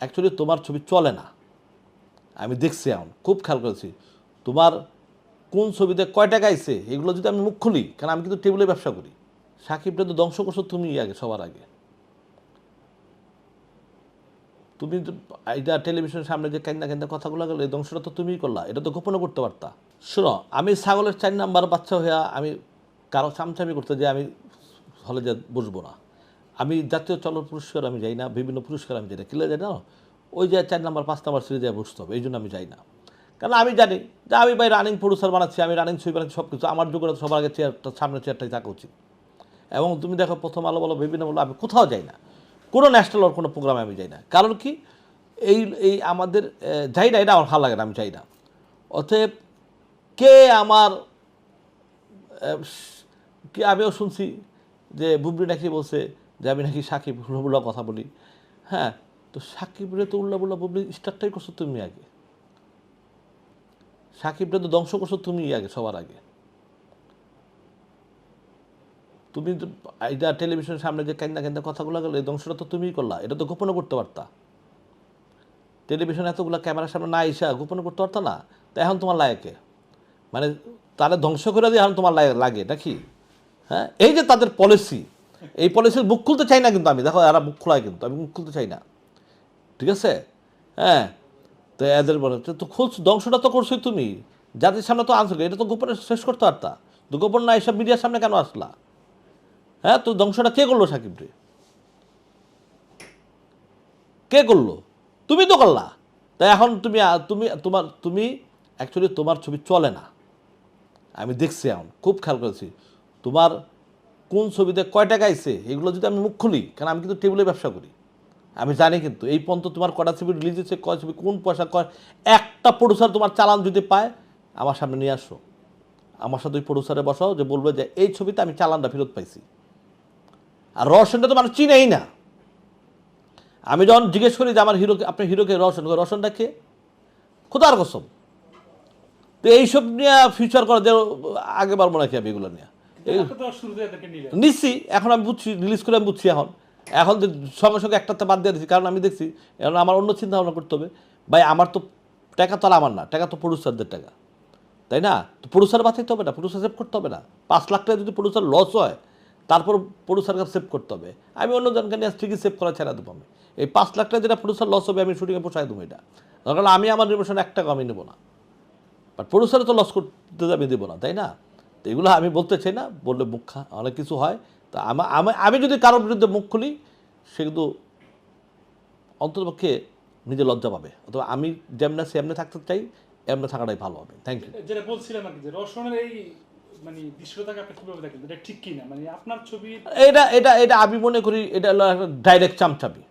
Actually তোমার ছবি চলে না। আমি দেখছি এখন, খুব খেয়াল করেছি। তোমার কোন ছবিতে কয় টাকা আইছে এগুলো যদি আমি মুখ খুলি, কারণ আমি কিন্তু টেবিলে ব্যবসা করি। সাকিবটা তো ধ্বংস করছ তুমি আগে, সবার আগে। তুমি এটা টেলিভিশনের সামনে যে কেন্দা কেন্দা কথাগুলো গেলো, এই ধ্বংসটা তো তুমিই করলা, এটা তো গোপনও করতে পারতা। শোনো, আমি ছাগলের চার নাম্বার বাচ্চা হইয়া আমি কারও চামচামি করতে যে আমি হলে যে বসবো না। আমি জাতীয় চল পুরস্কার আমি যাই না, বিভিন্ন পুরস্কার আমি যাই না। কিলে যাই না? ওই যে চার নাম্বার, পাঁচ নাম্বার সিরিজে বসতে হবে, এই জন্য আমি যাই না। কারণ আমি জানি যে আমি ভাই রানিং প্রডিউসার বানাচ্ছি, আমি রানিং ছবি বানাচ্ছি সব কিছু আমার যুগে সবার আগে চেয়ারটা সামনে চেয়ারটাই থাকা উচিত। এবং তুমি দেখো, প্রথম আলো বলো, বিভিন্ন বলো, আমি কোথাও যাই না। কোনো ন্যাশনাল ওর কোনো প্রোগ্রামে আমি যাই না। কারণ কি? এই এই আমাদের যাই না, এটা আমার ভালো লাগে না, আমি যাই না। অতএব কে আমার কে আমিও শুনছি যে বুবলি নাকি বলছে যে আমি নাকি সাকিব? উল্লাহ কথা বলি। হ্যাঁ তো সাকিবরে তো উল্লাহ বুল্লাহ বুবলি স্টার্টটাই করছ তুমি আগে। সাকিবরে তো ধ্বংস করছ তুমি আগে, সবার আগে। তুমি এটা টেলিভিশনের সামনে যে কেন্দা কেন্দা কথাগুলো গেলো, এই ধ্বংসটা তো তুমিই করলা, এটা তো গোপনও করতে পারতা। টেলিভিশনে এতগুলো ক্যামেরার সামনে না এসা গোপনও করতে পারতা না? তা এখন তোমার লায়কে। মানে তারা ধ্বংস করে দিয়ে এখন তোমার লাগে, নাকি? হ্যাঁ এই যে তাদের পলিসি এই পলিসির মুখ খুলতে চাই না কিন্তু আমি। দেখো, এরা মুখ খোলায় কিন্তু, আমি মুখ খুলতে চাই না। ঠিক আছে? হ্যাঁ? তো এদের বলে, তো- তো খুলছ, ধ্বংসটা তো করছোই তুমি। জাতির সামনে তো আনছো এটা তো গোপনে শেষ করতে পারতা। তো গোপন না, এসব মিডিয়ার সামনে কেন আসলা? হ্যাঁ তো ধ্বংসটা কে করল সাকিব রে? কে করল? তুমি তো করলা। তাই এখন তুমি তুমি, তোমার, তুমি অ্যাকচুয়ালি তোমার ছবি চলে না। আমি দেখছি এখন, খুব খেয়াল করেছি। তোমার কোন ছবিতে কয় টাকা আইছে এগুলো যদি আমি মুখ খুলি কারণ আমি কিন্তু টেবিলে ব্যবসা করি? আমি জানি কিন্তু এই পর্যন্ত তোমার কটা ছবি রিলিজ হচ্ছে কয় ছবি কোন পয়সা কয় একটা প্রডিউসার তোমার চালান যদি পায় আমার সামনে নিয়ে আসো। আমার সাথে ওই প্রডিউসারে বসাও যে বলবে যে এই ছবিতে আমি চালানটা ফেরত পাইছি। আর রওশনটা তো মানুষ চিনেই না। আমি যখন জিজ্ঞেস করি যে আমার হিরোকে আপনার হিরোকে কই, রওশনটা কে? খোদার কসম। তো এইসব নিয়ে ফিউচার করা যে আগে পারব নাকি আমি এগুলো নিয়ে? নিচ্ছি এখন আমি বুঝছি রিলিজ করে আমি বুঝছি এখন। এখন যে সঙ্গে সঙ্গে একটাতে বাদ দিয়ে দিচ্ছি কারণ আমি দেখছি এখন আমার অন্য চিন্তা ভাবনা করতে হবে। ভাই আমার তো টাকা তো আর আমার না টাকা তো প্রডিউসারদের টাকা। তাই না? তো প্রডিউসার বাঁচাইতে হবে না প্রডিউসার সেভ করতে হবে না। পাঁচ লাখ টাকা যদি প্রডিউসার লস হয় তারপর প্রডিউসারকে সেভ করতে হবে। আমি অন্য জনকে নিয়ে ঠিকই সেভ করা ছেড়ে দেবো আমি। এই পাঁচ লাখ টাকা যেটা প্রডিউসার লস হবে আমি শুটিংয়ে পোষায় দেবো এটা। হলে আমি আমার নির্বাচন এক টাকা আমি নেব না। বাট প্রডিউসারে তো লস করতে আমি দেবো না তাই না? তো এগুলো আমি বলতে চাই না বললে মুখ অনেক কিছু হয়। তা আমি আমি যদি কারোর বিরুদ্ধে মুখ খুলি সে কিন্তু অন্ততপক্ষে নিজে লজ্জা পাবে। অথবা আমি যেমনে সেমনে থাকতে চাই এমনে থাকাটাই ভালো হবে। থ্যাংক ইউ যেটা বলছিলাম আর কি যে রসনের এই মানে দৃশ্যটাকে আপনি কীভাবে দেখেন? এটা ঠিক কি না মানে আপনার ছবি এটা এটা এটা আমি মনে করি এটা হলো একটা ডাইরেক্ট চামচামি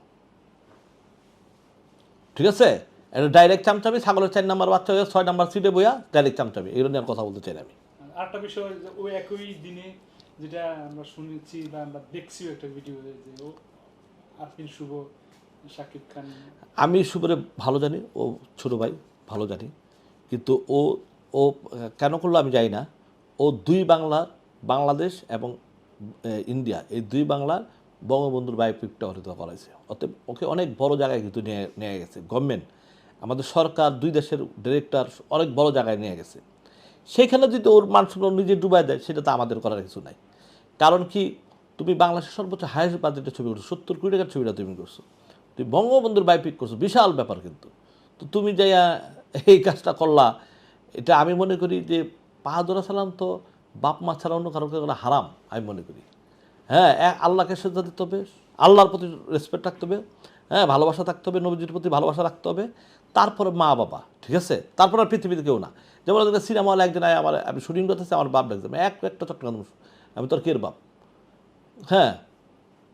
ঠিক আছে? এটা ডাইরেক্ট চামচামি ছাগলের চার নাম্বার বাচ্চা হয়ে ছয় নাম্বার সিটে বইয়া ডাইরেক্ট চামচামি এগুলো নিয়ে আর কথা বলতে চাই আমি। আরেকটা বিষয় যে ওই একই দিনে যেটা আমরা শুনেছি বা আমরা দেখছিও একটা ভিডিও যে ও আরফিন শুভ, শাকিব খান। আমি শুভরে ভালো জানি, ও ছোট ভাই, ভালো জানি। কিন্তু ও ও কেন করল আমি জানি না। ও দুই বাংলা, বাংলাদেশ এবং ইন্ডিয়া, এই দুই বাংলার বঙ্গবন্ধুর বায়োপিকটা হরিত করাইছে অতএব ওকে অনেক বড় জায়গায় কিন্তু নিয়ে নিয়ে গেছে। গভর্নমেন্ট, আমাদের সরকার দুই দেশের ডিরেক্টর অনেক বড় জায়গায় নিয়ে গেছে। সেইখানে যদি ওর মানুষগুলো নিজে ডুবাই দেয়, সেটা তো আমাদের করার কিছু নাই। কারণ কি, তুমি বাংলাদেশের সর্বোচ্চ হাইয়েস্ট বাজেটের ছবি করছ, সত্তর কোটি টাকার ছবিটা তুমি করছ। তুমি বঙ্গবন্ধুর বাইপিক করছ, বিশাল ব্যাপার কিন্তু। তো তুমি যাইয়া এই কাজটা করলা, এটা আমি মনে করি যে বাহাদুর সালাম তো বাপ মা ছাড়া অন্য কারোকে করা হারাম, আমি মনে করি। হ্যাঁ আল্লাহকে শ্রদ্ধা দিতে হবে, আল্লাহর প্রতি রেসপেক্ট রাখতে হবে। হ্যাঁ ভালোবাসা থাকতে হবে নবীজির প্রতি ভালোবাসা রাখতে হবে। তারপরে মা বাবা ঠিক আছে? তারপর আর পৃথিবীতে কেউ না। যেমন সিনেমা হলে একদিন আয় আমার আমি শুটিং করতেছি আমার বাপ ডাকছে এক একটা চট্টগ্রাম আমি তোর কের বাপ? হ্যাঁ।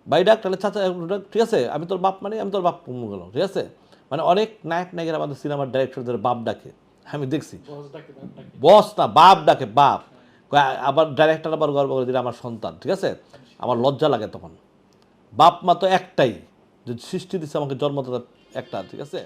বাই ডাক তাহলে চাচা ডাক, ঠিক আছে? আমি তোর বাপ মানে আমি তোর বাপ গেলাম ঠিক আছে? মানে অনেক নায়ক নায়কের আমাদের সিনেমার ডাইরেক্টরদের বাপ ডাকে। আমি দেখছি। বস না বাপ ডাকে বাপ। আবার ডাইরেক্টর আবার গর্ব করে দিলে আমার সন্তান ঠিক আছে? আমার লজ্জা লাগে তখন। বাপ মা তো একটাই। যে সৃষ্টি দিচ্ছে আমাকে জন্মদাতা একটা ঠিক আছে?